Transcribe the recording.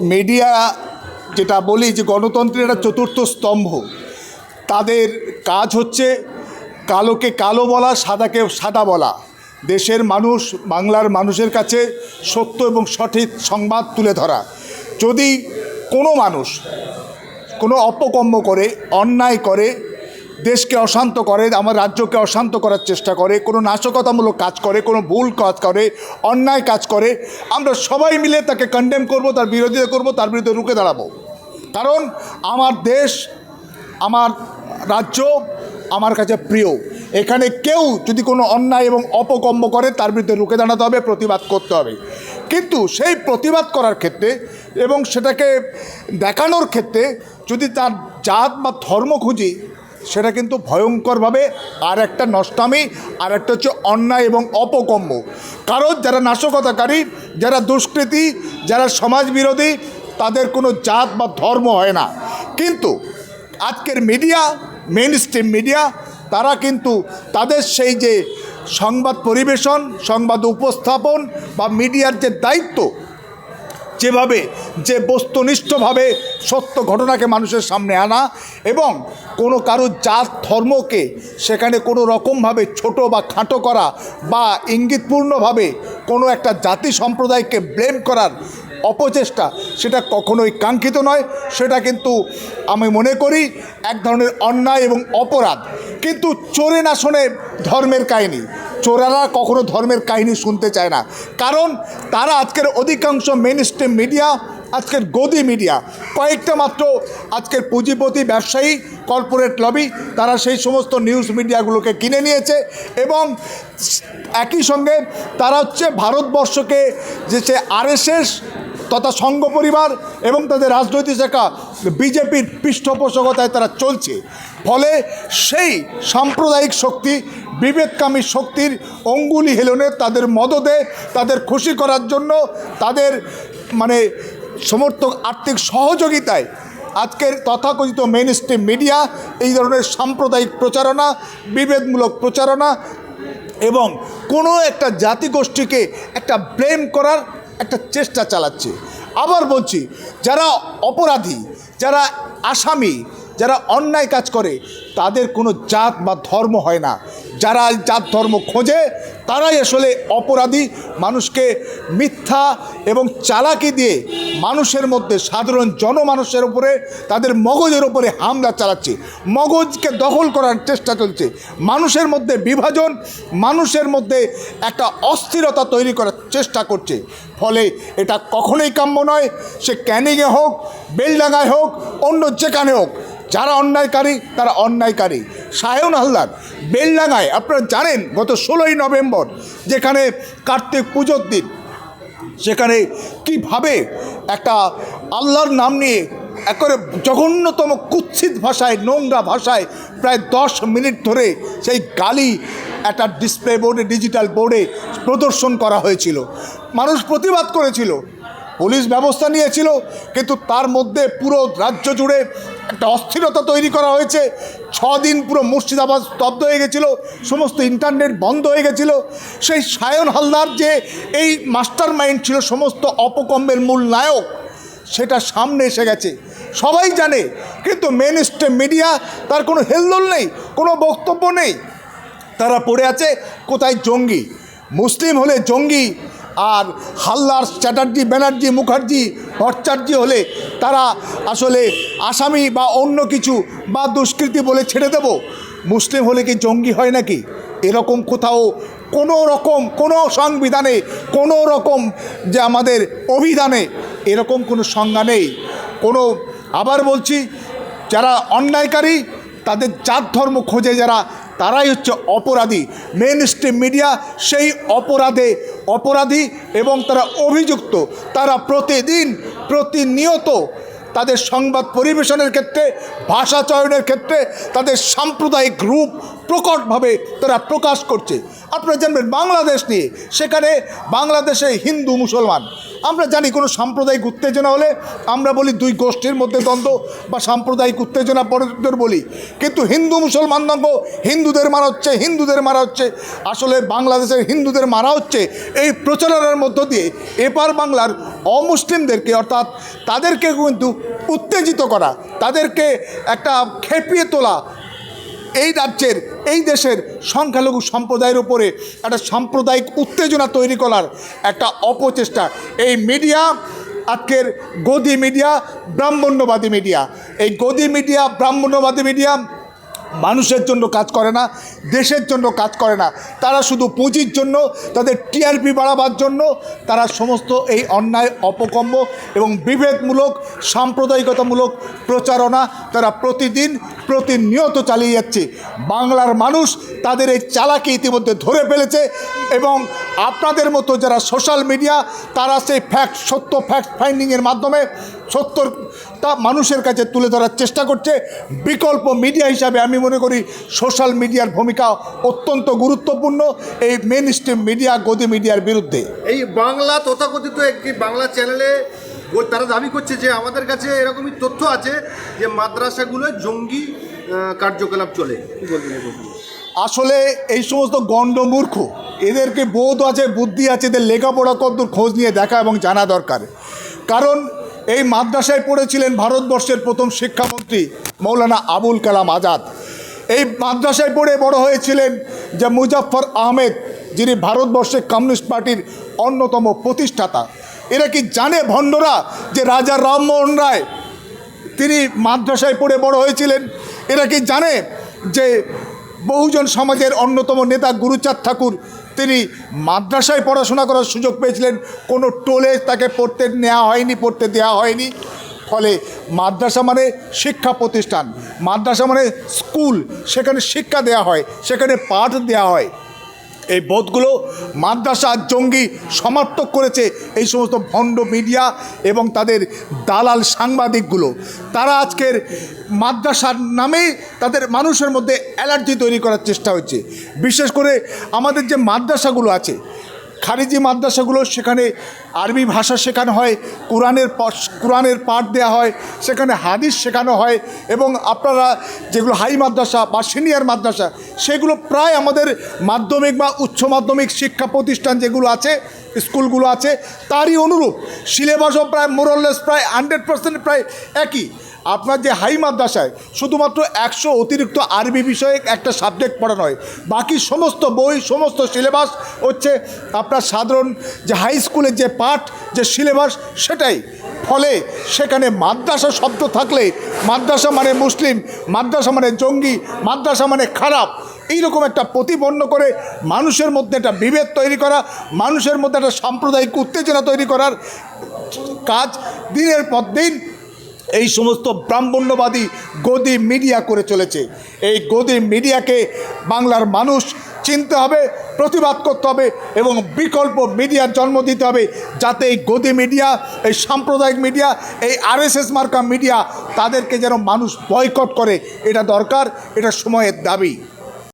Media যেটা বলি যে গণতন্ত্রের একটা চতুর্থ স্তম্ভ। তাদের কাজ হচ্ছে কালোকে কালো বলা, সাদাকে সাদা বলা। দেশের মানুষ, বাংলার মানুষের কাছে সত্য এবং সঠিক সংবাদ তুলে ধরা। যদি কোনো মানুষ কোনো অপকম্ম করে, অন্যায় করে দেশকে অশান্ত করে, আমার রাজ্যকে অশান্ত করার চেষ্টা করে, কোনো নাশকতামূলক কাজ করে, কোনো ভুল কাজ করে, অন্যায় কাজ করে, আমরা সবাই মিলে তাকে কন্ডেম করব, তার বিরোধিতা করব, তার বিরুদ্ধে রুখে দাঁড়াবো। কারণ আমার দেশ, আমার রাজ্য, আমার কাছে প্রিয়। এখানে কেউ যদি কোনো অন্যায় এবং অপকর্ম করে, তার বিরুদ্ধে রুখে দাঁড়াতে হবে, প্রতিবাদ করতে হবে। কিন্তু সেই প্রতিবাদ করার ক্ষেত্রে এবং সেটাকে দেখানোর ক্ষেত্রে যদি তার জাত বা ধর্ম খুঁজি সেটা কিন্তু ভয়ঙ্করভাবে আর একটা নষ্টামি, আর একটা হচ্ছে অন্যায় এবং অপকর্ম। কারণ যারা নাশকতাকারী, যারা দুষ্কৃতী, যারা সমাজ বিরোধী তাদের কোনো জাত বা ধর্ম হয় না। কিন্তু আজকের মিডিয়া মেন স্ট্রিম মিডিয়া, তারা কিন্তু তাদের সেই যে সংবাদ পরিবেশন, সংবাদ উপস্থাপন বা মিডিয়ার যে দায়িত্ব যেভাবে, যে বস্তুনিষ্ঠভাবে সত্য ঘটনাকে মানুষের সামনে আনা এবং কোনো কারও জাত, ধর্মকে সেখানে কোনো রকমভাবে ছোট বা খাটো করা বা ইঙ্গিতপূর্ণভাবে কোনো একটা জাতি সম্প্রদায়কে ব্লেম করার অপচেষ্টা, সেটা কখনোই কাঙ্ক্ষিত নয়। সেটা কিন্তু আমি মনে করি এক ধরনের অন্যায় এবং অপরাধ। কিন্তু চোরে না ধর্মের কাহিনী চোরারা কখনো ধর্মের কাহিনী শুনতে চায় না। কারণ তারা আজকের অধিকাংশ মেন স্ট্রিম মিডিয়া আজকের গদি মিডিয়া কয়েকটা মাত্র আজকের পুঁজিপতি, ব্যবসায়ী কর্পোরেট লবি তারা সেই সমস্ত নিউজ মিডিয়াগুলোকে কিনে নিয়েছে এবং একই সঙ্গে তারা হচ্ছে ভারতবর্ষকে যে সে আরএসএস তথা সংঘ পরিবার এবং তাদের রাজনৈতিক শাখা বিজেপির পৃষ্ঠপোষকতায় তারা চলছে। ফলে সেই সাম্প্রদায়িক শক্তি বিবেককামী শক্তির অঙ্গুলি হেলনে তাদের মদদে তাদের খুশি করার জন্য তাদের মানে সমর্থক আর্থিক সহযোগিতায় আজকের তথাকথিত মেন স্ট্রিম মিডিয়া এই ধরনের সাম্প্রদায়িক প্রচারণা, বিভেদমূলক প্রচারণা এবং কোনো একটা জাতিগোষ্ঠীকে একটা ব্লেম করার একটা চেষ্টা চালাচ্ছে। আবার বলছি, যারা অপরাধী, যারা আসামি যারা অন্যায় কাজ করে, তাদের কোনো জাত বা ধর্ম হয় না। যারা জাত ধর্ম খোঁজে, তারাই আসলে অপরাধী, মানুষকে মিথ্যা এবং চালাকি দিয়ে মানুষের মধ্যে, সাধারণ জনমানুষের উপরে, তাদের মগজের উপরে হামলা চালাচ্ছে। মগজকে দখল করার চেষ্টা চলছে। মানুষের মধ্যে বিভাজন, মানুষের মধ্যে একটা অস্থিরতা তৈরি করার চেষ্টা করছে। ফলে এটা কখনোই কাম্য নয়। সে ক্যানিংয়ে হোক, বেলডাঙ্গায় হোক, অন্য যেখানে হোক যারা অন্যায়কারী, তারা অন্যায়কারী। সায়ন হালদার বেলডাঙ্গায়, আপনারা জানেন, গত ষোলোই নভেম্বর, যেখানে কার্তিক পুজোর দিন, সেখানে কীভাবে একটা আল্লাহর নাম নিয়ে একবারে জঘন্যতম কুৎসিত ভাষায়, নোংরা ভাষায় প্রায় দশ মিনিট ধরে সেই গালি একটা ডিসপ্লে বোর্ডে ডিজিটাল বোর্ডে প্রদর্শন করা হয়েছিল। মানুষ প্রতিবাদ করেছিল পুলিশ ব্যবস্থা নিয়েছিল, কিন্তু তার মধ্যে পুরো রাজ্য জুড়ে একটা অস্থিরতা তৈরি করা হয়েছে। দিন পুরো মুর্শিদাবাদ স্তব্ধ হয়ে গেছিল, সমস্ত ইন্টারনেট বন্ধ হয়ে গেছিল। সেই সায়ন হালদার যে এই মাস্টার মাইন্ড ছিল, সমস্ত অপকম্মের মূল নায়ক, সেটা সামনে এসে গেছে। সবাই জানে, কিন্তু মেন স্ট্রিম মিডিয়া তার কোনো হেলদোল নেই, কোনো বক্তব্য নেই। তারা পড়ে আছে, কোথায় জঙ্গি? মুসলিম হলে জঙ্গি আর হাল্লার চ্যাটার্জি, ব্যানার্জি, মুখার্জি, ভট্টাচার্য হলে তারা আসলে আসামি বা অন্য কিছু বা দুষ্কৃতি বলে ছেড়ে দেব। মুসলিম হলে কি জঙ্গি হয় নাকি? এরকম কোথাও কোনো রকম, কোনো সংবিধানে, কোনো রকম যে আমাদের অভিধানে এরকম কোনো সংজ্ঞা নেই। কোনো, আবার বলছি, যারা অন্যায়কারী, তাদের জাত ধর্ম খোঁজে যারা তারাই হচ্ছে অপরাধী। মেন স্ট্রিম মিডিয়া সেই অপরাধে অপরাধী এবং তারা অভিযুক্ত। তারা প্রতিদিন, প্রতিনিয়ত তাদের সংবাদ পরিবেশনের ক্ষেত্রে, ভাষা চয়নের ক্ষেত্রে তাদের সাম্প্রদায়িক রূপ প্রকটভাবে তারা প্রকাশ করছে। আপনারা জানবেন, বাংলাদেশ নিয়ে সেখানে বাংলাদেশে হিন্দু মুসলমান আমরা জানি কোনো সাম্প্রদায়িক উত্তেজনা হলে আমরা বলি দুই গোষ্ঠীর মধ্যে দ্বন্দ্ব বা সাম্প্রদায়িক উত্তেজনা পরস্পর বলি। কিন্তু হিন্দু মুসলমান দ্বন্দ্ব হিন্দুদের মারা হচ্ছে, হিন্দুদের মারা হচ্ছে, আসলে বাংলাদেশের হিন্দুদের মারা হচ্ছে এই প্রচারণার মধ্য দিয়ে এপার বাংলার অমুসলিমদেরকে অর্থাৎ তাদেরকে কিন্তু উত্তেজিত করা, তাদেরকে একটা খেপিয়ে তোলা এই রাজ্যের, এই দেশের সংখ্যালঘু সম্প্রদায়ের উপরে একটা সাম্প্রদায়িক উত্তেজনা তৈরি করার একটা অপচেষ্টা। এই মিডিয়া, আজকের গদি মিডিয়া, ব্রাহ্মণ্যবাদী মিডিয়া। এই গদি মিডিয়া, ব্রাহ্মণ্যবাদী মিডিয়া মানুষের জন্য কাজ করে না, দেশের জন্য কাজ করে না। তারা শুধু পুঁজির জন্য, তাদের টিআরপি বাড়াবার জন্য, তারা সমস্ত এই অন্যায় অপকম্ম এবং বিভেদমূলক, সাম্প্রদায়িকতামূলক প্রচারণা তারা প্রতিদিন, প্রতিনিয়ত চালিয়ে যাচ্ছে। বাংলার মানুষ তাদের এই চালাকি ইতিমধ্যে ধরে ফেলেছে এবং আপনাদের মতো যারা সোশ্যাল মিডিয়া, তারা সেই ফ্যাক্ট সত্য ফ্যাক্ট ফাইন্ডিংয়ের মাধ্যমে সত্যটা মানুষের কাছে তুলে ধরার চেষ্টা করছে। বিকল্প মিডিয়া হিসাবে আমি মনে করি সোশ্যাল মিডিয়ার ভূমিকা অত্যন্ত গুরুত্বপূর্ণ এই মেন স্ট্রিম মিডিয়া গদি মিডিয়ার বিরুদ্ধে। এই বাংলা তথাকথিত একটি বাংলা চ্যানেলে তারা দাবি করছে যে আমাদের কাছে এরকমই তথ্য আছে যে মাদ্রাসাগুলো জঙ্গি কার্যকলাপ চলে। কি বলবেন আসলে এই সমস্ত গণ্ডমূর্খ এদেরকে বোধ আছে বুদ্ধি আছে এদের লেখাপড়া কদ্দূর খোঁজ নিয়ে দেখা এবং জানা দরকার। কারণ এই মাদ্রাসায় পড়েছিলেন ভারতবর্ষের প্রথম শিক্ষামন্ত্রী মৌলানা আবুল কালাম আজাদ। এই মাদ্রাসায় পড়ে বড় হয়েছিলেন যে মুজাফর আহমেদ, যিনি ভারতবর্ষে কমিউনিস্ট পার্টির অন্যতম প্রতিষ্ঠাতা। এরা কি জানে ভণ্ডরা যে রাজা রামমোহন রায়, তিনি মাদ্রাসায় পড়ে বড় হয়েছিলেন? এরা কি জানে যে বহুজন সমাজের অন্যতম নেতা গুরুচাঁদ ঠাকুর, তিনি মাদ্রাসায় পড়াশোনা করার সুযোগ পেয়েছিলেন, কোনো টোলে তাকে পড়তে নেওয়া হয়নি, পড়তে দেওয়া হয়নি? ফলে মাদ্রাসা মানে শিক্ষা প্রতিষ্ঠান। মাদ্রাসা মানে স্কুল, সেখানে শিক্ষা দেওয়া হয়, সেখানে পাঠ দেওয়া হয়। এই বোধগুলো মাদ্রাসা জঙ্গি সমার্থক করেছে এই সমস্ত ভণ্ড মিডিয়া এবং তাদের দালাল সাংবাদিকগুলো। তারা আজকের মাদ্রাসার নামেই তাদের মানুষের মধ্যে অ্যালার্জি তৈরি করার চেষ্টা হচ্ছে। বিশেষ করে আমাদের যে মাদ্রাসাগুলো আছে খারিজি মাদ্রাসাগুলো সেখানে আরবি ভাষা শেখানো হয়, কোরআনের কোরআনের পাঠ দেওয়া হয়, সেখানে হাদিস শেখানো হয় এবং আপনারা যেগুলো হাই মাদ্রাসা বা সিনিয়র মাদ্রাসা, সেগুলো প্রায় আমাদের মাধ্যমিক বা উচ্চ মাধ্যমিক শিক্ষা প্রতিষ্ঠান যেগুলো আছে স্কুলগুলো আছে, তারই অনুরূপ সিলেবাসও প্রায় মোরললেস প্রায় হান্ড্রেড পার্সেন্ট প্রায় একই। আপনার যে হাই মাদ্রাসায় শুধুমাত্র একশো অতিরিক্ত আরবি বিষয়ে একটা সাবজেক্ট পড়ানো হয়, বাকি সমস্ত বই, সমস্ত সিলেবাস হচ্ছে আপনার সাধারণ যে হাই স্কুলের যে পাঠ, যে সিলেবাস সেটাই। ফলে সেখানে মাদ্রাসা শব্দ থাকলে মাদ্রাসা মানে মুসলিম, মাদ্রাসা মানে জঙ্গি, মাদ্রাসা মানে খারাপ। এইরকম একটা প্রতিপন্ন করে মানুষের মধ্যে একটা বিভেদ তৈরি করা, মানুষের মধ্যে একটা সাম্প্রদায়িক উত্তেজনা তৈরি করার কাজ দিনের পর দিন এই সমস্ত ব্রাহ্মণ্যবাদী গদি মিডিয়া করে চলেছে। এই গদি মিডিয়াকে বাংলার মানুষ চিনতে হবে, প্রতিবাদ করতে হবে এবং বিকল্প মিডিয়ার জন্ম দিতে হবে যাতে এই গদি মিডিয়া, এই সাম্প্রদায়িক মিডিয়া, এই আরএসএস মার্কা মিডিয়া তাদেরকে যেন মানুষ বয়কট করে। এটা দরকার, এটা সময়ের দাবি।